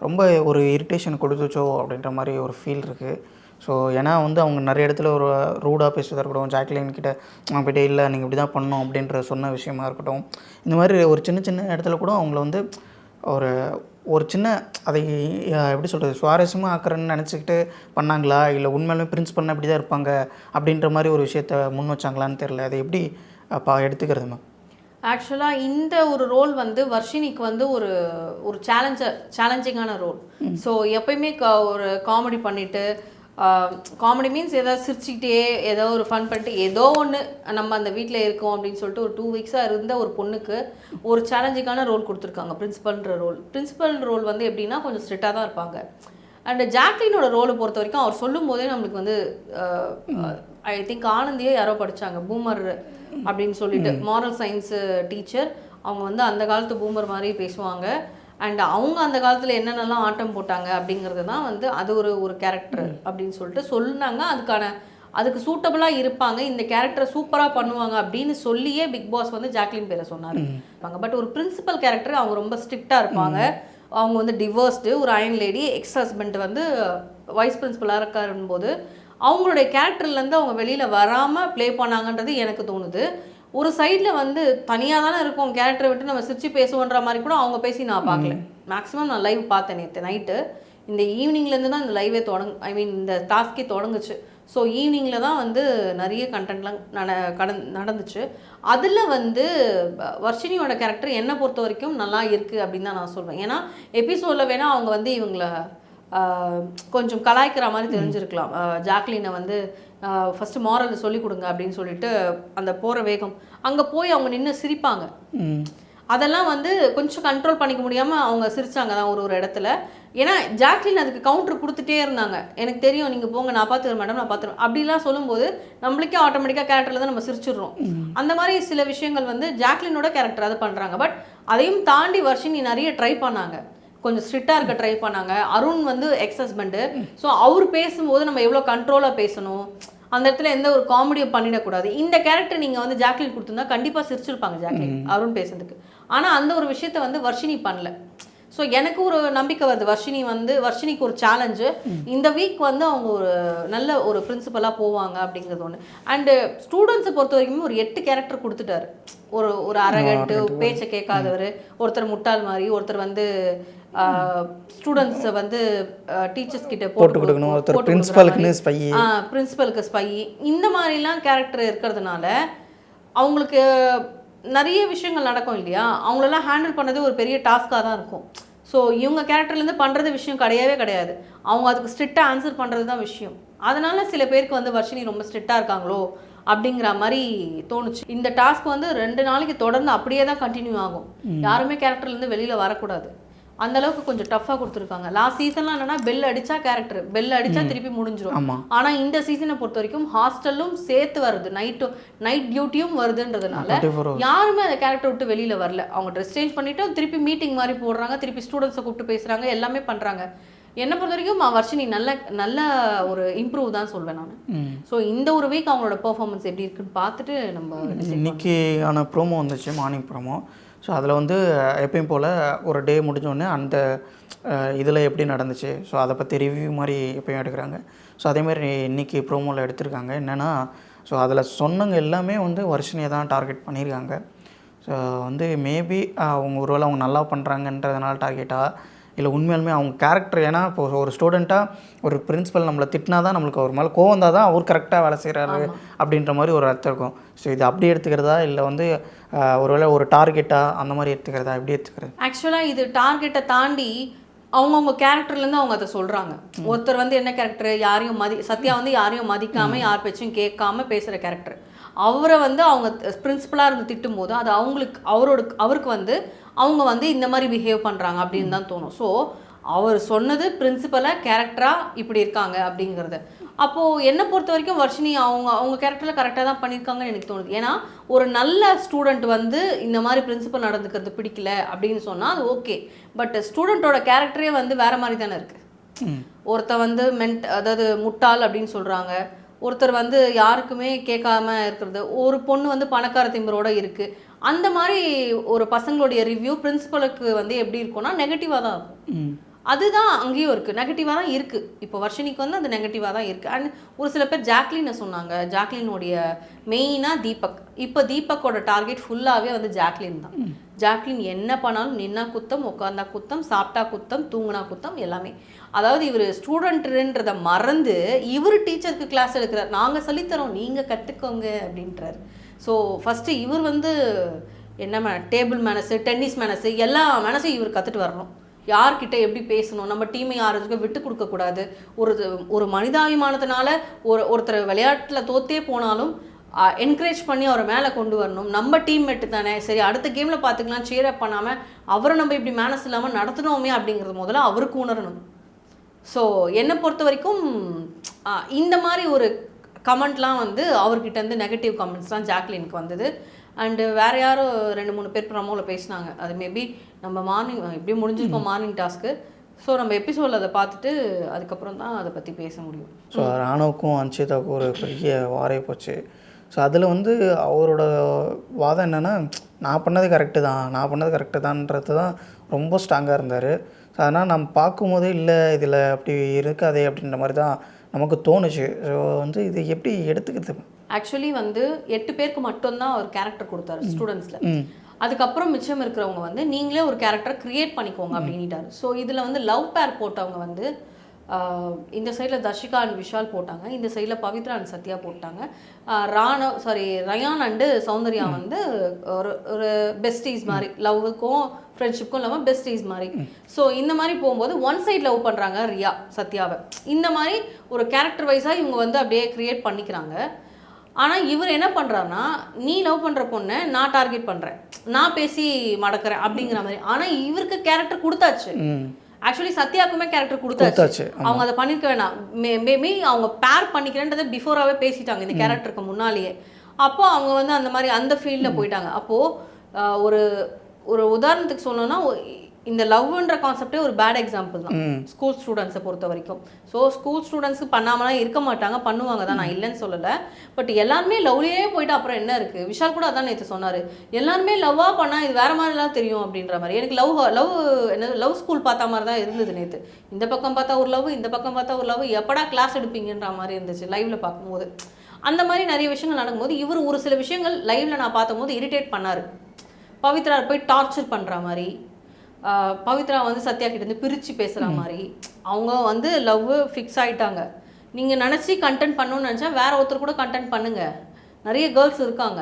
ரொம்ப ஒரு இரிட்டேஷன் கொடுத்துச்சோ அப்படின்ற மாதிரி ஒரு ஃபீல் இருக்குது ஸோ ஏன்னா வந்து அவங்க நிறைய இடத்துல ஒரு ரூடாக பேசுறதா இருக்கட்டும் ஜாக்லின் கிட்ட அவங்க போய்ட்டு இல்லை நீங்கள் இப்படி தான் பண்ணணும் அப்படின்ற சொன்ன விஷயமா இருக்கட்டும். இந்த மாதிரி ஒரு சின்ன சின்ன இடத்துல கூட அவங்கள வந்து ஒரு ஒரு சின்ன அதை எப்படி சொல்கிறது சுவாரஸ்யமாக ஆக்குறேன்னு நினச்சிக்கிட்டு பண்ணாங்களா? இல்லை உண்மையிலுமே பிரின்சிபல்னா இப்படி தான் இருப்பாங்க அப்படின்ற மாதிரி ஒரு விஷயத்த முன் வச்சாங்களான்னு தெரில அதை எப்படி பா எடுத்துக்கிறது மேம்? ஆக்சுவலாக இந்த ஒரு ரோல் வந்து வர்ஷினிக்கு வந்து ஒரு ஒரு சேலஞ்ச சேலஞ்சிங்கான ரோல் ஸோ எப்பயுமே க ஒரு காமெடி பண்ணிட்டு காமெடி மீன்ஸ் ஏதாவது சிரிச்சுக்கிட்டே ஏதோ ஒரு ஃபன் பண்ணிட்டு ஏதோ ஒன்று நம்ம அந்த வீட்டில் இருக்கோம் அப்படின்னு சொல்லிட்டு ஒரு டூ வீக்ஸாக இருந்த ஒரு பொண்ணுக்கு ஒரு சேலஞ்சிங்கான ரோல் கொடுத்துருக்காங்க பிரின்சிபல்ன்ற ரோல் பிரின்சிபல் ரோல் வந்து எப்படின்னா கொஞ்சம் ஸ்ட்ரிக்டாக தான் இருப்பாங்க. அண்ட் ஜாக்லினோட ரோலை பொறுத்த வரைக்கும் அவர் சொல்லும் போதே நம்மளுக்கு வந்து ஐ திங்க் ஆனந்தியே யாரோ படிச்சாங்க பூமர் அப்படின்னு சொல்லிட்டு மாரல் சயின்ஸ் டீச்சர் அவங்க வந்து அந்த காலத்து பூமர் மாதிரி பேசுவாங்க. அண்ட் அவங்க அந்த காலத்தில் என்னென்னலாம் ஆட்டம் போட்டாங்க அப்படிங்கிறது தான் வந்து அது ஒரு ஒரு கேரக்டர் அப்படின்னு சொல்லிட்டு சொன்னாங்க. அதுக்கான அதுக்கு சூட்டபுளாக இருப்பாங்க. இந்த கேரக்டரை சூப்பராக பண்ணுவாங்க அப்படின்னு சொல்லியே பிக் பாஸ் வந்து ஜாக்லின் பேரை சொன்னார். பட் ஒரு பிரின்சிபல் கேரக்டர் அவங்க ரொம்ப ஸ்ட்ரிக்டாக இருப்பாங்க. அவங்க வந்து டிவோர்ஸ்டு ஒரு அயன் லேடி எக்ஸ் ஹஸ்பண்ட் வந்து வைஸ் பிரின்சிபலாக இருக்காருன்னு போது அவங்களுடைய கேரக்டர்லேருந்து அவங்க வெளியில் வராமல் ப்ளே பண்ணாங்கன்றது எனக்கு தோணுது. ஒரு சைடில் வந்து தனியாக தானே இருக்கும் கேரக்டரை விட்டு நம்ம சிரிச்சு பேசுவோன்ற மாதிரி கூட அவங்க பேசி நான் பார்க்கல. மேக்ஸிமம் நான் லைவ் பார்த்தேன் நேற்று நைட்டு இந்த ஈவினிங்லேருந்து தான் இந்த லைவே தொடங்கு ஐ மீன் இந்த டாஸ்கே தொடங்குச்சு. ஸோ ஈவினிங்கில் தான் வந்து நிறைய கண்டென்ட்லாம் நட கடந் நடந்துச்சு. அதில் வந்து வர்ஷினியோட கேரக்டர் என்னை பொறுத்த வரைக்கும் நல்லா இருக்குது அப்படின்னு தான் நான் சொல்வேன். ஏன்னா எபிசோடில் வேணால் அவங்க வந்து இவங்கள கொஞ்சம் கலாய்க்கிற மாதிரி தெரிஞ்சிருக்கலாம். ஜாக்லினை வந்து ஃபஸ்ட்டு மாரல் சொல்லி கொடுங்க அப்படின்னு சொல்லிட்டு அந்த போகிற வேகம். அங்கே போய் அவங்க நின்று சிரிப்பாங்க. அதெல்லாம் வந்து கொஞ்சம் கண்ட்ரோல் பண்ணிக்க முடியாமல் அவங்க சிரிச்சாங்க தான் ஒரு ஒரு இடத்துல. ஏன்னா ஜாக்லின் அதுக்கு கவுண்டர் கொடுத்துட்டே இருந்தாங்க. எனக்கு தெரியும் நீங்கள் போங்க நான் பார்த்துக்கிறேன் மேடம் நான் பார்த்துருவேன் அப்படிலாம் சொல்லும்போது நம்மளுக்கே ஆட்டோமேட்டிக்காக கேரக்டரில் தான் நம்ம சிரிச்சிடுறோம். அந்த மாதிரி சில விஷயங்கள் வந்து ஜாக்லினோட கேரக்டர் அது பண்ணுறாங்க பட் அதையும் தாண்டி வர்ஷினி நிறைய ட்ரை பண்ணாங்க. கொஞ்சம் ஸ்ட்ரிக்டாக இருக்க ட்ரை பண்ணாங்க. அருண் வந்து எக்ஸ் ஹஸ்பண்டு ஸோ அவர் பேசும்போது நம்ம எவ்வளோ கண்ட்ரோலாக பேசணும்? அந்த இடத்துல எந்த ஒரு காமெடியும் பண்ணிடக்கூடாது. இந்த கேரக்டர் நீங்கள் வந்து ஜாக்லின் கொடுத்துருந்தா கண்டிப்பாக சிரிச்சிருப்பாங்க ஜாக்லின் அருண் பேசுறதுக்கு. ஆனால் அந்த ஒரு விஷயத்த வந்து வர்ஷினி பண்ணல. ஸோ எனக்கு ஒரு நம்பிக்கை வருது. வர்ஷினி வந்து வர்ஷினிக்கு ஒரு சேலஞ்சு இந்த வீக் வந்து அவங்க ஒரு நல்ல ஒரு பிரின்சிபலாக போவாங்க அப்படிங்கிறது ஒன்று அண்டு ஸ்டூடெண்ட்ஸை பொறுத்த வரைக்குமே ஒரு எட்டு கேரக்டர் கொடுத்துட்டாரு. ஒரு ஒரு அரகண்ட்டு பேச்சை கேட்காதவர். ஒருத்தர் முட்டாள் மாதிரி ஒருத்தர் வந்து ஸ்டூடெண்ட்ஸை வந்து டீச்சர்ஸ் கிட்ட போட்டு கொடுக்கணும். ஒருத்தர் பிரின்சிபலுக்குன்னு ஸ்பை பிரின்சிபலுக்கு ஸ்பை இந்த மாதிரிலாம் கேரக்டர் இருக்கிறதுனால அவங்களுக்கு நிறைய விஷயங்கள் நடக்கும் இல்லையா? அவங்களெல்லாம் ஹேண்டில் பண்ணது ஒரு பெரிய டாஸ்காக தான் இருக்கும். ஸோ இவங்க கேரக்டர்லேருந்து பண்ணுறது விஷயம் கிடையவே கிடையாது. அவங்க அதுக்கு ஸ்ட்ரிக்டாக ஆன்சர் பண்ணுறது தான் விஷயம். அதனால சில பேருக்கு வந்து வர்ஷினி ரொம்ப ஸ்ட்ரிக்டாக இருக்காங்களோ? அப்படிங்கிற மாதிரி தோணுச்சு. இந்த டாஸ்க் வந்து ரெண்டு நாளைக்கு தொடர்ந்து அப்படியே தான் கண்டினியூ ஆகும். யாருமே கேரக்டர்லேருந்து வெளியில் வரக்கூடாது. அந்த அளவுக்கு கொஞ்சம் டஃப்பாக கொடுத்துருக்காங்க. லாஸ்ட் சீசன்லாம் என்னன்னா பெல் அடிச்சா கேரக்டர் பெல் அடிச்சா திருப்பி முடிஞ்சிரும். ஆமா. ஆனா இந்த சீசனை பொறுத்த வரைக்கும் ஹாஸ்டலும் சேர்த்து வருது நைட்டு நைட் டியூட்டியும் வருதுன்றதுனால 24 hours. யாருமே அந்த கேரக்டர் விட்டு வெளியில வரல. அவங்க ட்ரெஸ் சேஞ்ச் பண்ணிட்டு திருப்பி மீட்டிங் மாதிரி போடுறாங்க திருப்பி ஸ்டூடெண்ட்ஸை கூப்பிட்டு பேசுறாங்க எல்லாமே பண்றாங்க. என்னை பொறுத்த வரைக்கும் வர்ஷினி நல்ல நல்ல ஒரு இம்ப்ரூவ் தான் சொல்வேன் நான். ஸோ இந்த ஒரு வீக் அவங்களோட பெர்ஃபார்மன்ஸ் எப்படி இருக்குன்னு பார்த்துட்டு நம்ம இன்னைக்கு ஆன ப்ரோமோ வந்துச்சு மார்னிங் ப்ரோமோ ஸோ அதில் வந்து எப்பயும் போல் ஒரு டே முடிஞ்சோடனே அந்த இதில் எப்படி நடந்துச்சு? ஸோ அதை பற்றி ரிவ்யூ மாதிரி எப்பயும் எடுக்கிறாங்க. ஸோ அதேமாதிரி இன்னைக்கு ப்ரோமோவில் எடுத்திருக்காங்க. என்னென்னா ஸோ அதில் சொன்னவங்க எல்லாமே வந்து வருஷனையை தான் டார்கெட் பண்ணியிருக்காங்க ஸோ வந்து மேபி அவங்க ஒருவேளை அவங்க நல்லா பண்ணுறாங்கன்றதுனால டார்கெட்டாக இல்லை உண்மையாலுமே அவங்க கேரக்டர் ஏன்னா இப்போ ஒரு ஸ்டூடெண்ட்டாக ஒரு பிரின்சிபல் நம்மளை திட்டினா தான் நம்மளுக்கு ஒரு மேலே கோவம் தான் அவர் கரெக்டாக வேலை செய்கிறாரு அப்படின்ற மாதிரி ஒரு அர்த்தம் இருக்கும். ஸோ இது அப்படி எடுத்துக்கிறதா? இல்லை வந்து ஆஹ், ஒருவேளை ஒரு டார்கெட்டாக அந்த மாதிரி எடுத்துக்கிறதா? எப்படி எடுத்துக்கிறது? ஆக்சுவலாக இது டார்கெட்டை தாண்டி அவங்கவுங்க கேரக்டர்லேருந்து அவங்க அதை சொல்கிறாங்க ஒருத்தர் வந்து என்ன கேரக்டர் யாரையும் மதி சத்யா வந்து யாரையும் மதிக்காமல் யார் பேச்சும் கேட்காம பேசுகிற கேரக்டர் அவரை வந்து அவங்க பிரின்சிபலாக இருந்து திட்டும் போது அது அவங்களுக்கு அவரோட அவருக்கு வந்து அவங்க வந்து இந்த மாதிரி பிஹேவ் பண்ணுறாங்க அப்படின்னு தான் தோணும். ஸோ அவர் சொன்னது பிரின்சிபலாக கேரக்டராக இப்படி இருக்காங்க அப்படிங்கிறது. அப்போது என்னை பொறுத்த வரைக்கும் வர்ஷினி அவங்க அவங்க கேரக்டரில் கரெக்டாக தான் பண்ணியிருக்காங்கன்னு எனக்கு தோணுது. ஏன்னா ஒரு நல்ல ஸ்டூடெண்ட் வந்து இந்த மாதிரி பிரின்சிபல் நடந்துக்கிறது பிடிக்கல அப்படின்னு சொன்னால் அது ஓகே பட் ஸ்டூடெண்ட்டோட கேரக்டரே வந்து வேற மாதிரி தானே இருக்குது ஒருத்தர் வந்து மென்ட் அதாவது முட்டாள் அப்படின்னு சொல்கிறாங்க ஒருத்தர் வந்து யாருக்குமே கேட்காம இருக்கிறது. ஒரு பொண்ணு வந்து பணக்கார திமிரோட இருக்குது அந்த மாதிரி ஒரு பசங்களுடைய ரிவ்யூ பிரின்சிபலுக்கு வந்து எப்படி இருக்கும்னா நெகட்டிவாக தான் இருக்கும். அதுதான் அங்கேயும் இருக்குது நெகட்டிவாக தான் இருக்குது இப்போ வர்ஷினிக்கு வந்து அது நெகட்டிவாக தான் இருக்குது அண்ட் ஒரு சில பேர் ஜாக்லினை சொன்னாங்க. ஜாக்லினுடைய மெயினாக தீபக். இப்போ தீபக்கோட டார்கெட் ஃபுல்லாகவே வந்து ஜாக்லின் தான். ஜாக்லின் என்ன பண்ணாலும் நின்னா குத்தம் உட்காந்தா குத்தம் சாப்பிட்டா குத்தம் தூங்குனா குத்தம் எல்லாமே. அதாவது இவர் ஸ்டூடெண்ட்டுன்றதை மறந்து இவர் டீச்சருக்கு கிளாஸ் எடுக்கிறார். நாங்கள் சொல்லித்தரோம் நீங்கள் கற்றுக்கோங்க அப்படின்றாரு. ஸோ ஃபஸ்ட்டு இவர் வந்து என்ன மே டேபிள் மேனஸு டென்னிஸ் மேனஸு எல்லா மேனஸும் இவர் கற்றுட்டு வரணும். யார்கிட்ட எப்படி பேசணும்? நம்ம டீமை யாருக்கும் விட்டு கொடுக்கக்கூடாது ஒரு ஒரு மனிதாபிமானத்தினால ஒரு ஒருத்தர் விளையாட்டில் தோத்தே போனாலும் என்கரேஜ் பண்ணி அவரை மேலே கொண்டு வரணும். நம்ம டீம்மேட்டு தானே. சரி அடுத்த கேமில் பார்த்துக்கலாம் சேர் அப் பண்ணாமல் அவரை நம்ம இப்படி மேனஸ் இல்லாமல் நடத்தினோமே அப்படிங்கிறது முதல்ல அவருக்கு உணரணும். ஸோ என்னை பொறுத்த வரைக்கும் இந்த மாதிரி ஒரு கமெண்ட்லாம் வந்து அவர்கிட்டருந்து நெகட்டிவ் கமெண்ட்ஸ்லாம் ஜாக்லினுக்கு வந்தது. அண்டு வேறு யாரும் ரெண்டு மூணு பேர் ப்ரமோவில் பேசினாங்க. அது மேபி நம்ம மார்னிங் எப்படி முடிஞ்சிருக்கோம் மார்னிங் டாஸ்க்கு ஸோ நம்ம எபிசோடில் அதை பார்த்துட்டு அதுக்கப்புறம் தான் அதை பற்றி பேச முடியும். ஸோ ராணுவுக்கும் அன்ஷிதாவுக்கும் ஒரு பெரிய வாரே போச்சு. ஸோ அதில் வந்து அவரோட வாதம் என்னென்னா நான் பண்ணது கரெக்டு தான் நான் பண்ணது கரெக்டு தான்ன்றது தான் ரொம்ப ஸ்ட்ராங்காக இருந்தார். அதனால் நம்ம பார்க்கும்போதே இல்லை இதில் அப்படி இருக்காதே அப்படின்ற மாதிரி தான் நமக்கு தோணுச்சு. ஸோ வந்து இது எப்படி எடுத்துக்கிறது? ஆக்சுவலி வந்து எட்டு பேருக்கு மட்டும்தான் ஒரு கேரக்டர் கொடுத்தாரு ஸ்டூடெண்ட்ஸில் அதுக்கப்புறம் மிச்சம் இருக்கிறவங்க வந்து நீங்களே ஒரு கேரக்டர் கிரியேட் பண்ணிக்கோங்க அப்படின்ட்டாரு ஸோ இதில் வந்து லவ் பேர் போட்டவங்க வந்து இந்த சைடில் தர்ஷிகா அண்ட் விஷால் போட்டாங்க. இந்த சைடில் பவித்ரா அண்ட் சத்யா போட்டாங்க. ராணவ் சாரி ரயான் அண்டு சௌந்தர்யா வந்து ஒரு ஒரு பெஸ்டீஸ் மாதிரி. லவ்வுக்கும் ஃப்ரெண்ட்ஷிப்க்கும் இல்லாமல் பெஸ்டீஸ் மாதிரி. ஸோ இந்த மாதிரி போகும்போது ஒன் சைடு லவ் பண்ணுறாங்க ரியா சத்யாவை. இந்த மாதிரி ஒரு கேரக்டர் வைஸாக இவங்க வந்து அப்படியே கிரியேட் பண்ணிக்கிறாங்க. ஆனால் இவர் என்ன பண்ணுறாருன்னா நீ லவ் பண்ணுற பொண்ணை நான் டார்கெட் பண்ணுறேன் நான் பேசி மடக்கிறேன். அப்படிங்கிற மாதிரி. ஆனால் இவருக்கு கேரக்டர் கொடுத்தாச்சு. ஆக்சுவலி சத்யாக்குமே கேரக்டர் கொடுத்தாச்சு, அவங்க அதை பண்ணிருக்க வேணாம். மேபி அவங்க பேர் பண்ணிக்கிறேன்றதை பிஃபோராகவே பேசிட்டாங்க இந்த கேரக்டருக்கு முன்னாலேயே. அப்போ அவங்க வந்து அந்த மாதிரி அந்த ஃபீல்டில் போயிட்டாங்க. அப்போது ஒரு ஒரு உதாரணத்துக்கு ஒ- இந்த லவ்ன்ற கான்செப்டே ஒரு பேட் எக்ஸாம்பிள் தான். ஸ்கூல் ஸ்டூடெண்ட்ஸை பொறுத்த வரைக்கும். ஸோ ஸ்கூல் ஸ்டூடெண்ட்ஸுக்கு பண்ணாமலாம் இருக்க மாட்டாங்க பண்ணுவாங்க தான். நான் இல்லைன்னு சொல்லலை. பட் எல்லாருமே லவ்லேயே போயிட்டு அப்புறம் என்ன இருக்குது விஷால் கூட அதான் நேற்று சொன்னார். எல்லாருமே லவ்வாக பண்ணால் இது வேற மாதிரிலாம் தெரியும் அப்படின்ற மாதிரி. எனக்கு லவ் லவ் என்ன லவ் ஸ்கூல் பார்த்த மாதிரி தான் இருந்தது நேற்று இந்த பக்கம் பார்த்தா ஒரு லவ் இந்த பக்கம் பார்த்தா ஒரு லவ் எப்படா கிளாஸ் எடுப்பீங்கன்ற மாதிரி இருந்துச்சு லைவ்ல பார்க்கும்போது. அந்த மாதிரி நிறைய விஷயங்கள் நடக்கும்போது இவர் ஒரு சில விஷயங்கள் லைவ்ல நான் பார்த்தபோது இரிட்டேட் பண்ணார். பவித்ரா போய் டார்ச்சர் பண்ணுற மாதிரி பவித்ரா வந்து சத்யா கிட்ட இருந்து பிரித்து பேசுகிற மாதிரி. அவங்க வந்து லவ் ஃபிக்ஸ் ஆயிட்டாங்க. நீங்கள் நினச்சி கண்டென்ட் பண்ணணும்னு நினச்சா வேற ஒருத்தர் கூட கண்டென்ட் பண்ணுங்க. நிறைய கேர்ள்ஸ் இருக்காங்க.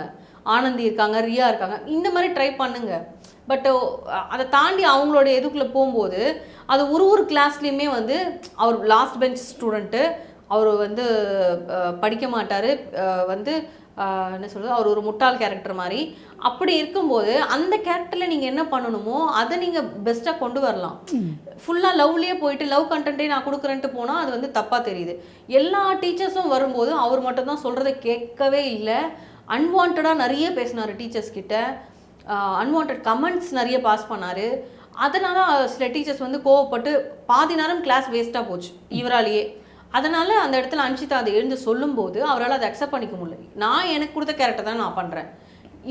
ஆனந்தி இருக்காங்க ரியா இருக்காங்க. இந்த மாதிரி ட்ரை பண்ணுங்க. பட் அதை தாண்டி அவங்களோட இதுக்குள்ளே போகும்போது அது ஒரு ஒரு கிளாஸ்லேயுமே வந்து அவர் லாஸ்ட் பெஞ்ச் ஸ்டூடெண்ட்டு அவர் வந்து படிக்க மாட்டார். வந்து என்ன சொல்கிறது அவர் ஒரு முட்டாள் கேரக்டர் மாதிரி. அப்படி இருக்கும்போது அந்த கேரக்டரில் நீங்கள் என்ன பண்ணணுமோ அதை நீங்கள் பெஸ்ட்டாக கொண்டு வரலாம். ஃபுல்லாக லவ்லேயே போயிட்டு லவ் கண்டென்ட்டே நான் கொடுக்குறேன்ட்டு போனால் அது வந்து தப்பாக தெரியுது. எல்லா டீச்சர்ஸும் வரும்போது அவர் மட்டும்தான் சொல்கிறத கேட்கவே இல்லை. அன்வான்டாக நிறைய பேசினார் டீச்சர்ஸ் கிட்ட. அன்வான்ட் கமெண்ட்ஸ் நிறைய பாஸ் பண்ணார். அதனால சில டீச்சர்ஸ் வந்து கோவப்பட்டு பாதி நேரம் கிளாஸ் வேஸ்ட்டாக போச்சு. இவராலேயே. அதனால அந்த இடத்துல அன்ஷிதா அதை எழுந்து சொல்லும்போது அவரால் அதை அக்செப்ட் பண்ணிக்க முடியல. நான் எனக்கு கொடுத்த கேரக்டர் தான் நான் பண்ணுறேன்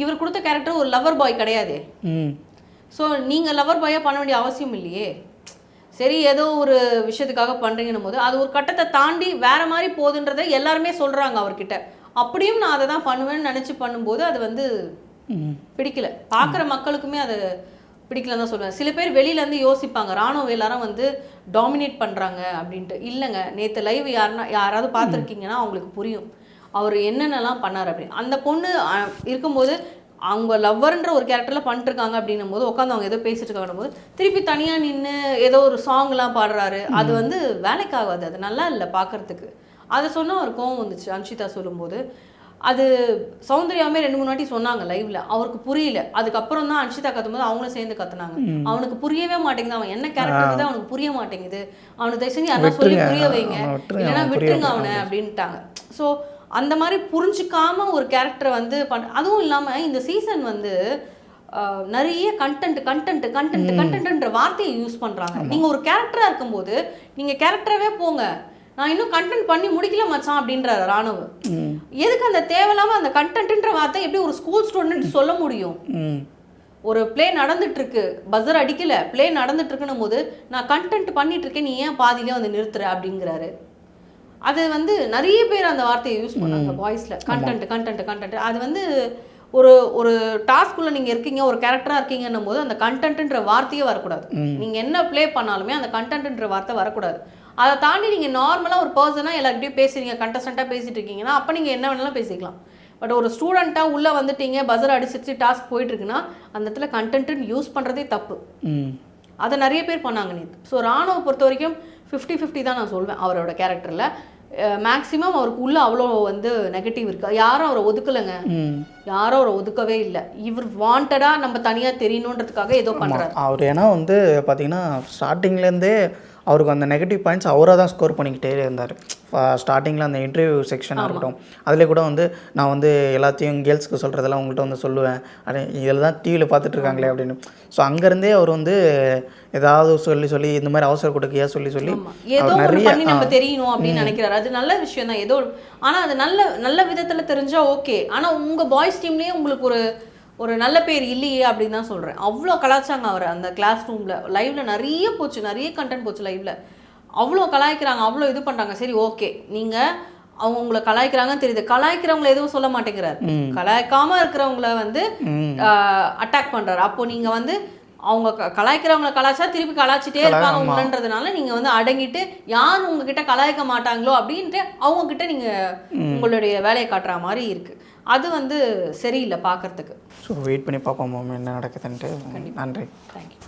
இவர் கொடுத்த கேரக்டர் ஒரு லவர் பாய் கிடையாதே. ம். ஸோ நீங்கள் லவர் பாயாக பண்ண வேண்டிய அவசியம் இல்லையே. சரி ஏதோ ஒரு விஷயத்துக்காக பண்ணுறீங்கன்னும் போது அது ஒரு கட்டத்தை தாண்டி வேற மாதிரி போகுதுன்றதை எல்லாருமே சொல்கிறாங்க அவர்கிட்ட. அப்படியும் நான் அதை தான் பண்ணுவேன்னு நினச்சி பண்ணும்போது அது வந்து பிடிக்கல. பார்க்குற மக்களுக்குமே அது பிடிக்கலன்னு தான் சொல்லுவேன். சில பேர் வெளியிலேருந்து யோசிப்பாங்க. ராணுவ எல்லாரும் வந்து டாமினேட் பண்ணுறாங்க அப்படின்ட்டு. இல்லைங்க. நேற்று லைவ் யாருன்னா யாராவது பார்த்துருக்கீங்கன்னா அவங்களுக்கு புரியும். அவர் என்னென்னலாம் பண்ணார் அப்படின்னு. அந்த பொண்ணு இருக்கும்போது அவங்க லவ்வர்ன்ற ஒரு கேரக்டரில் பண்ணிட்டுருக்காங்க அப்படின்னும் போது உட்காந்து அவங்க ஏதோ பேசிட்டு இருக்காங்க போது திருப்பி தனியாக நின்று ஏதோ ஒரு சாங்லாம் பாடுறாரு. அது வந்து வேலைக்காகாது. அது நல்லா இல்லை பார்க்கறதுக்கு அதை சொன்னால் அவர் கோவம் வந்துச்சு. அன்ஷிதா சொல்லும்போது. அது சௌந்தர்யாமே ரெண்டு மூணு வாட்டி சொன்னாங்க லைவ்ல அவருக்கு புரியல. அதுக்கப்புறம் தான் அன்ஷிதா கத்தும்போது அவங்களும் சேர்ந்து கத்துனாங்க. அவனுக்கு புரியவே மாட்டேங்குது. அவன் என்ன கேரக்டர் தான் அவனுக்கு புரிய மாட்டேங்குது. அவனுக்கு தயவு செஞ்சு யாரா சொல்லி. புரிய வைங்க. இல்லைன்னா விட்டுருங்க. அவனை அப்படின்ட்டாங்க. ஸோ அந்த மாதிரி புரிஞ்சுக்காம ஒரு கேரக்டரை வந்து பண்ண அதுவும் இல்லாமல் இந்த சீசன் வந்து நிறைய கண்டென்ட் கண்டென்ட் கண்டென்ட் கண்டென்ட்ன்ற வார்த்தையை யூஸ் பண்ணுறாங்க நீங்கள் ஒரு கேரக்டராக இருக்கும்போது நீங்கள் கேரக்டராகவே போங்க. நான் இன்னும் கண்டென்ட் பண்ணி முடிக்கல மச்சான் அப்படின்றாரு ராணுவ எதுக்கு அந்த தேவையில்லாம அந்த கண்டென்ட்ன்ற வார்த்தை எப்படி ஒரு ஸ்கூல் ஸ்டூடெண்ட் சொல்ல முடியும்? ஒரு ப்ளே நடந்துட்டு இருக்கு பஸர் அடிக்கல ப்ளே நடந்துட்டு இருக்குன்னும் போது நான் கண்டென்ட் பண்ணிட்டு இருக்கேன் நீ ஏன் பாதியிலே வந்து நிறுத்துற? அப்படிங்கிறாரு. அது வந்து நிறைய பேர் அந்த வார்த்தையை யூஸ் பண்ணாங்க வாய்ஸ்ல கண்டென்ட் கண்டென்ட் கண்டென்ட் அது வந்து ஒரு ஒரு டாஸ்க்குள்ள நீங்க இருக்கீங்க ஒரு கேரக்டரா இருக்கீங்கன்னும் போது அந்த கண்டென்ட்ன்ற வார்த்தையே வரக்கூடாது. நீங்க என்ன ப்ளே பண்ணாலுமே அந்த கண்டென்ட்ன்ற வார்த்தை வரக்கூடாது. அதை தாண்டி நீங்க நார்மலா ஒரு பர்சனா எல்லார்கிட்டயும் பேசுறீங்க கண்டஸ்டண்டா பேசிட்டு இருக்கீங்கன்னா அப்ப நீங்க என்ன வேணாலும் பேசிக்கலாம். பட் ஒரு ஸ்டூடெண்ட்டாக உள்ளே வந்துட்டீங்க பஸர் அடிச்சிட்டு டாஸ்க் போயிட்டு இருக்குன்னா அந்த இடத்துல கண்டென்ட்னு யூஸ் பண்ணுறதே தப்பு. ம். அதை நிறைய பேர் பண்ணாங்க நேற்று ஸோ ராணுவ பொறுத்த வரைக்கும் ஃபிஃப்டி ஃபிஃப்டி தான் நான் சொல்வேன் அவரோட கேரக்டரில் மேக்ஸிமம் அவருக்கு உள்ள அவ்வளோ வந்து நெகட்டிவ் இருக்கு. யாரும் அவரை ஒதுக்கலைங்க. யாரும் அவரை ஒதுக்கவே இல்லை. இவர் வாண்டடாக நம்ம தனியாக தெரியணுன்றதுக்காக ஏதோ பண்ணுறாரு அவர் ஏன்னா வந்து பார்த்தீங்கன்னா ஸ்டார்டிங்லேருந்தே அவருக்கு அந்த நெகட்டிவ் பாயிண்ட்ஸ் அவராக தான் ஸ்கோர் பண்ணிக்கிட்டே இருந்தார். ஸ்டார்டிங்கில் அந்த இன்டர்வியூ செக்ஷனாக இருக்கட்டும். அதில் கூட வந்து நான் வந்து எல்லாத்தையும் கேர்ள்ஸ்க்கு சொல்கிறதெல்லாம் உங்கள்கிட்ட வந்து சொல்லுவேன். அடே இதில் தான் டிவியில் பார்த்துட்டு இருக்காங்களே அப்படின்னு. ஸோ அங்கேருந்தே அவர் வந்து ஏதாவது சொல்லி சொல்லி இந்த மாதிரி அவசர கொடுக்கையா சொல்லி சொல்லி நிறைய பண்ணி நம்ம தெரியணும் அப்படின்னு நினைக்கிறாரு. அது நல்ல விஷயம் தான் ஏதோ ஆனா அது நல்ல நல்ல விதத்துல தெரிஞ்சா ஓகே ஆனா உங்க பாய்ஸ் டீம்லயே உங்களுக்கு ஒரு ஒரு நல்ல பேர் இல்லையே அப்படின்னு தான் சொல்றேன். அவ்வளோ கலாச்சாங்க அவர் அந்த கிளாஸ் ரூம்ல லைவ்ல நிறைய போச்சு நிறைய கண்டென்ட் போச்சு லைவ்ல அவ்வளோ கலாய்க்கிறாங்க அவ்வளோ இது பண்றாங்க. சரி ஓகே நீங்க அவங்க உங்களை கலாய்க்கிறாங்கன்னு தெரியுது. கலாய்க்கிறவங்கள எதுவும் சொல்ல மாட்டேங்கிறாரு. கலாய்க்காம இருக்கிறவங்கள வந்து அட்டாக் பண்றாரு. அப்போ நீங்க வந்து அவங்க க- கலாய்க்கிறவங்கள கலாய்ச்சா திருப்பி கலாய்ச்சிட்டே இருப்பாங்க உங்களன்றதுனால நீங்க வந்து அடங்கிட்டு யார் உங்ககிட்ட கலாய்க்க மாட்டாங்களோ அப்படின்ட்டு அவங்க கிட்ட நீங்க உங்களுடைய வேலையை காட்டுற மாதிரி இருக்கு. அது வந்து சரியில்லை பார்க்கறதுக்கு. ஸோ வெயிட் பண்ணி பார்ப்போம் மேம் என்ன நடக்குதுன்ட்டு. நன்றி. தேங்க்யூ